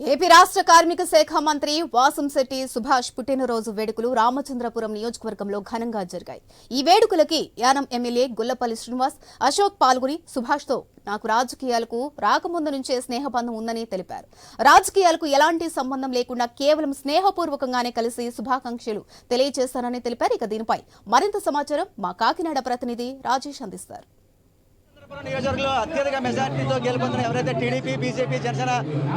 AP రాష్ట్ర కార్మిక శాఖ మంత్రి వాసంశెట్టి సుభాష్ పుట్టినరోజు వేడుకలు రామచంద్రపురం నియోజకవర్గంలో ఘనంగా జరిగాయి. ఈ వేడుకలకి యానం ఎమ్మెల్యే గుల్లపల్లి శ్రీనివాస్ అశోక్ పాల్గొని సుభాష్తో నాకు రాజకీయాలకు రాకముందు నుంచే స్నేహబంధం ఉందని తెలిపారు. రాజకీయాలకు ఎలాంటి సంబంధం లేకుండా కేవలం స్నేహపూర్వకంగానే కలిసి శుభాకాంక్షలు తెలియజేశానని తెలిపారు. ఇక దీనిపై మరింత సమాచారం మా కాకినాడ ప్రతినిధి రాజేష్ అందిస్తారు. నియోజకవర్గంలో అత్యధిక మెజార్టీతో గెలుపొందిన ఎవరైతే టీడీపీ బీజేపీ జనసేన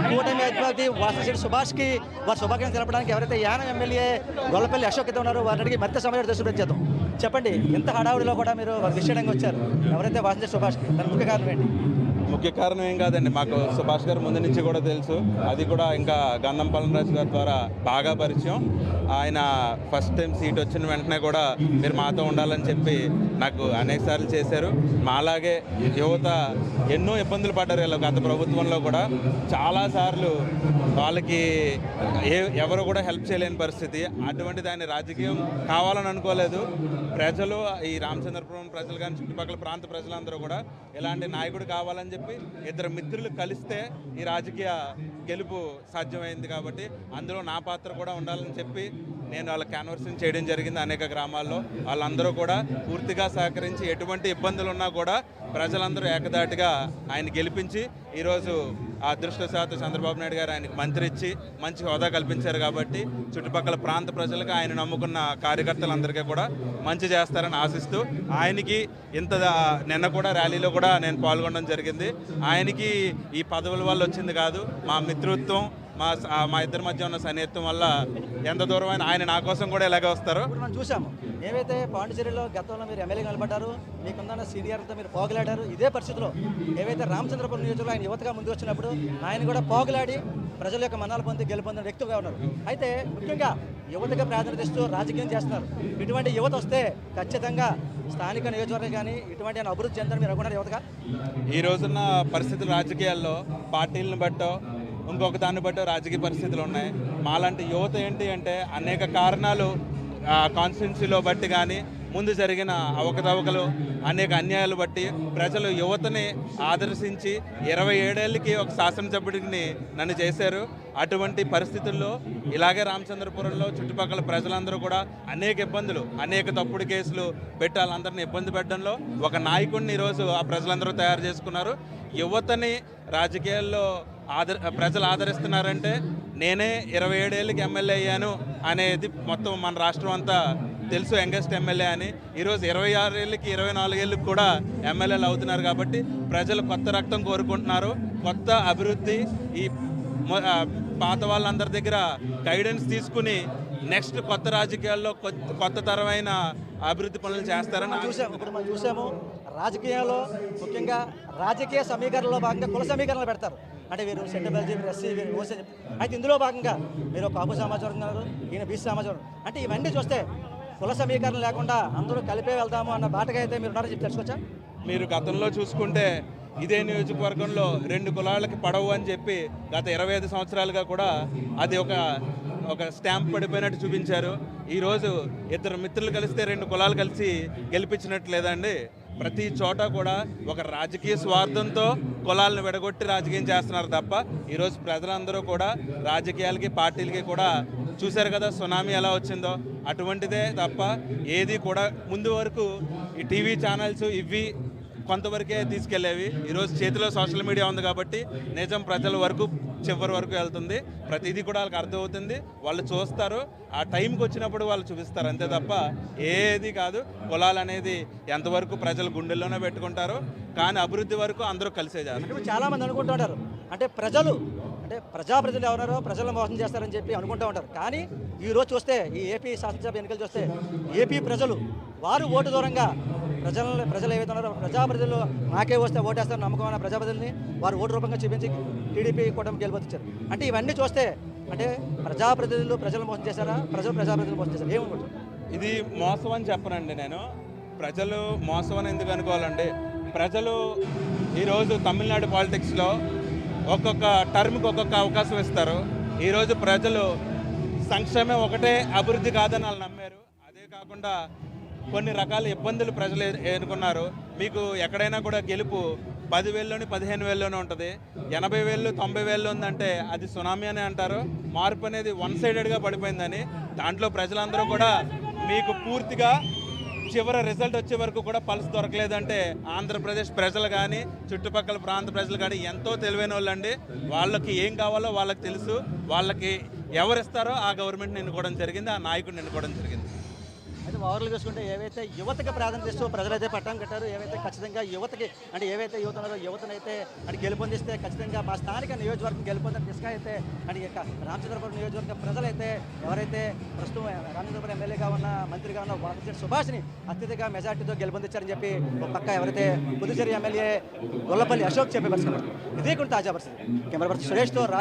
కూటమి అధిపతి వాసశెట్టి సుభాష్కి వారి శుభాకాంక్షలు తెలపడానికి ఎవరైతే యానం ఎమ్మెల్యే గొల్లపల్లి అశోక్ అయితే ఉన్నారో వారికి అడిగి మరింత సమయం దృష్టి చేద్దాం చెప్పండి ఇంత హడావుడిలో కూడా మీరు విషయంగా వచ్చారు. ఎవరైతే వాసశెట్టి సుభాష్కి దాని ముఖ్య కారణం ఏంటి? ముఖ్య కారణం ఏం కాదండి మాకు సుభాష్ గారు ముందు నుంచి కూడా తెలుసు. అది కూడా ఇంకా గంధం రాజు గారి ద్వారా బాగా పరిచయం. ఆయన ఫస్ట్ టైం సీట్ వచ్చిన వెంటనే కూడా మీరు మాతో ఉండాలని చెప్పి నాకు అనేక సార్లు చేశారు. మాలాగే యువత ఎన్నో ఇబ్బందులు పడ్డారు వీళ్ళు గత ప్రభుత్వంలో కూడా. చాలాసార్లు వాళ్ళకి ఏ ఎవరు కూడా హెల్ప్ చేయలేని పరిస్థితి. అటువంటి దాని రాజకీయం కావాలని అనుకోలేదు. ప్రజలు ఈ రామచంద్రపురం ప్రజలు కానీ చుట్టుపక్కల ప్రాంత ప్రజలందరూ కూడా ఇలాంటి నాయకుడు కావాలని చెప్పి ఇద్దరు మిత్రులు కలిస్తే ఈ రాజకీయ గెలుపు సాధ్యమైంది కాబట్టి అందులో నా పాత్ర కూడా ఉండాలని చెప్పి నేను వాళ్ళ క్యాన్వర్సింగ్ చేయడం జరిగింది అనేక గ్రామాల్లో. వాళ్ళందరూ కూడా పూర్తిగా సహకరించి ఎటువంటి ఇబ్బందులు ఉన్నా కూడా ప్రజలందరూ ఏకదాటిగా ఆయన గెలిపించి ఈరోజు ఆ చంద్రబాబు నాయుడు గారు ఆయనకు మంత్రి ఇచ్చి మంచి హోదా కల్పించారు కాబట్టి చుట్టుపక్కల ప్రాంత ప్రజలకు ఆయన నమ్ముకున్న కార్యకర్తలందరికీ కూడా మంచి చేస్తారని ఆశిస్తూ ఆయనకి ఇంత నిన్న కూడా ర్యాలీలో కూడా నేను పాల్గొనడం జరిగింది. ఆయనకి ఈ పదవుల వల్ల వచ్చింది కాదు మా మిత్రత్వం మా మా ఇద్దరి మధ్య ఉన్న సన్నిహిత్యం వల్ల ఎంత దూరమైన ఆయన నా కోసం కూడా ఇలాగే వస్తారు. ఇప్పుడు మనం చూసాము ఏవైతే పాండిచేరిలో గతంలో మీరు ఎమ్మెల్యే నిలబడ్డారు మీకున్న సీనియర్తో మీరు పోగలాడారు ఇదే పరిస్థితిలో ఏవైతే రామచంద్రపురం నియోజకవర్గంలో ఆయన యువతగా ముందుకు వచ్చినప్పుడు ఆయన కూడా పోగలాడి ప్రజల యొక్క మనాలు పొంది గెలుపొందిన వ్యక్తిగా ఉన్నారు. అయితే ముఖ్యంగా యువతగా ప్రాధాన్యత ఇస్తూ రాజకీయం చేస్తున్నారు. ఇటువంటి యువత వస్తే ఖచ్చితంగా స్థానిక నియోజకవర్గం కానీ ఇటువంటి అభివృద్ధి చెందని మీరు అనుకున్నారు యువతగా? ఈ రోజున్న పరిస్థితులు రాజకీయాల్లో పార్టీలను బట్టో ఇంకొక దాన్ని బట్టి రాజకీయ పరిస్థితులు ఉన్నాయి. మాలాంటి యువత ఏంటి అంటే అనేక కారణాలు కాన్స్టిట్యున్సీలో బట్టి కానీ ముందు జరిగిన అవకతవకలు అనేక అన్యాయాలు బట్టి ప్రజలు యువతని ఆదర్శించి ఇరవై ఏడేళ్ళకి ఒక శాసనసభ్యుడిని నన్ను చేశారు. అటువంటి పరిస్థితుల్లో ఇలాగే రామచంద్రపురంలో చుట్టుపక్కల ప్రజలందరూ కూడా అనేక ఇబ్బందులు అనేక తప్పుడు కేసులు పెట్టి ఇబ్బంది పెట్టడంలో ఒక నాయకుడిని ఈరోజు ఆ ప్రజలందరూ తయారు చేసుకున్నారు. యువతని రాజకీయాల్లో ఆదర ప్రజలు ఆదరిస్తున్నారంటే నేనే ఇరవై ఏడేళ్ళకి ఎమ్మెల్యే అయ్యాను అనేది మొత్తం మన రాష్ట్రం అంతా తెలుసు యంగెస్ట్ ఎమ్మెల్యే అని. ఈరోజు ఇరవై ఆరు ఏళ్ళకి ఇరవై నాలుగేళ్ళకి కూడా ఎమ్మెల్యేలు అవుతున్నారు కాబట్టి ప్రజలు కొత్త రక్తం కోరుకుంటున్నారు. కొత్త అభివృద్ధి ఈ పాత వాళ్ళందరి దగ్గర గైడెన్స్ తీసుకుని నెక్స్ట్ కొత్త రాజకీయాల్లో కొత్త తరమైన అభివృద్ధి పనులు చేస్తారని చూసాము ఇప్పుడు మనం చూసాము రాజకీయాల్లో ముఖ్యంగా రాజకీయ సమీకరణలో భాగంగా కుల సమీకరణలు పెడతారు. అంటే వీరు సెంటబెల్జీ వీరు ఎస్సీ వీరు ఓసీ. అయితే ఇందులో భాగంగా మీరు కాపు సమాచారం ఉన్నారు ఈయన బీసీ సమాచారం అంటే ఇవన్నీ చూస్తే కుల సమీకరణ లేకుండా అందరూ కలిపే వెళ్దాము అన్న బాటగా అయితే మీరు ఉన్నారని చెప్పి తెలుసుకోవచ్చా? మీరు గతంలో చూసుకుంటే ఇదే నియోజకవర్గంలో రెండు కులాలకి పడవు అని చెప్పి గత ఇరవై ఐదు సంవత్సరాలుగా కూడా అది ఒక ఒక స్టాంప్ పడిపోయినట్టు చూపించారు. ఈరోజు ఇద్దరు మిత్రులు కలిస్తే రెండు కులాలు కలిసి గెలిపించినట్టు లేదండి. ప్రతి చోట కూడా ఒక రాజకీయ స్వార్థంతో కులాలను విడగొట్టి రాజకీయం చేస్తున్నారు తప్ప ఈరోజు ప్రజలందరూ కూడా రాజకీయాలకి పార్టీలకి కూడా చూశారు కదా సునామీ ఎలా వచ్చిందో. అటువంటిదే తప్ప ఏది కూడా ముందు వరకు ఈ టీవీ ఛానల్స్ ఇవి కొంతవరకే తీసుకెళ్ళేవి ఈరోజు చేతిలో సోషల్ మీడియా ఉంది కాబట్టి నిజం ప్రజల వరకు చివరి వరకు వెళ్తుంది. ప్రతిదీ కూడా వాళ్ళకి అర్థమవుతుంది. వాళ్ళు చూస్తారు. ఆ టైంకి వచ్చినప్పుడు వాళ్ళు చూపిస్తారు. అంతే తప్ప ఏది కాదు. కులాలు అనేది ఎంతవరకు ప్రజలు గుండెల్లోనే పెట్టుకుంటారు కానీ అభివృద్ధి వరకు అందరూ కలిసే చేస్తారు. చాలామంది అనుకుంటుంటారు ఉంటారు. అంటే ప్రజలు అంటే ప్రజాప్రతినిధులు ఎవరో ప్రజలను మోసం చేస్తారని చెప్పి అనుకుంటూ ఉంటారు. కానీ ఈరోజు చూస్తే ఈ ఏపీ శాసనసభ ఎన్నికలు చూస్తే ఏపీ ప్రజలు వారు ఓటు దూరంగా ప్రజలను ప్రజలు ఏవైతే ఉన్నారో ప్రజాప్రతినిధులు నాకే వస్తే ఓటేస్తారు నమ్మకమైన ప్రజాప్రతినిధిని వారు ఓటు రూపంగా చూపించి టీడీపీ కూటమి గెలుపొచ్చారు. అంటే ఇవన్నీ చూస్తే అంటే ప్రజాప్రతినిధులు ప్రజలు మోసం చేశారా? ప్రజలు ప్రజాప్రతినిధులు మోసం చేశారు? ఏమనుకుంటారు ఇది మోసం అని చెప్పనండి నేను. ప్రజలు మోసం అని ఎందుకు అనుకోవాలండి ప్రజలు ఈరోజు తమిళనాడు పాలిటిక్స్లో ఒక్కొక్క టర్మ్కి ఒక్కొక్క అవకాశం ఇస్తారు. ఈరోజు ప్రజలు సంక్షేమం ఒకటే అభివృద్ధి కాదని వాళ్ళు నమ్మారు. అదే కాకుండా కొన్ని రకాల ఇబ్బందులు ప్రజలు ఎదుర్కొన్నారు మీకు ఎక్కడైనా కూడా గెలుపు పదివేల్లోని పదిహేను వేల్లోనే ఉంటుంది. ఎనభై వేలు తొంభై వేలు ఉందంటే అది సునామీ అని అంటారు. మార్పు అనేది వన్ సైడెడ్గా పడిపోయిందని దాంట్లో ప్రజలందరూ కూడా మీకు పూర్తిగా చివరి రిజల్ట్ వచ్చే వరకు కూడా పల్స్ దొరకలేదంటే ఆంధ్రప్రదేశ్ ప్రజలు కానీ చుట్టుపక్కల ప్రాంత ప్రజలు కానీ ఎంతో తెలివైన వాళ్ళండి వాళ్ళకి ఏం కావాలో వాళ్ళకి తెలుసు. వాళ్ళకి ఎవరిస్తారో ఆ గవర్నమెంట్ ఎన్నుకోవడం జరిగింది ఆ నాయకుడిని ఎన్నుకోవడం జరిగింది. ఓవర్లు చూసుకుంటే ఏవైతే యువతకి ప్రాధాన్యత ఇస్తూ ప్రజలైతే పట్టం కట్టారు ఏవైతే ఖచ్చితంగా యువతకి అంటే ఏవైతే యువత ఉన్నారో యువతనైతే అంటే గెలుపొందిస్తే ఖచ్చితంగా మా స్థానిక నియోజకవర్గం గెలుపొందని దిశగా అయితే అంటే ఈ రామచంద్రపురం నియోజకవర్గ ప్రజలైతే ఎవరైతే ప్రస్తుతం రామచంద్రపురం ఎమ్మెల్యేగా ఉన్న మంత్రిగా ఉన్న వాసంశెట్టి సుభాష్ని అత్యధిక మెజార్టీతో గెలుపొందించారని చెప్పి ఒక పక్క ఎవరైతే పుదుచేరి ఎమ్మెల్యే గొల్లపల్లి అశోక్ చెప్పే పరిస్థితి. ఇదే కూడా తాజా పరిస్థితి. కెమెరా పర్సన్ సురేష్తో రాజు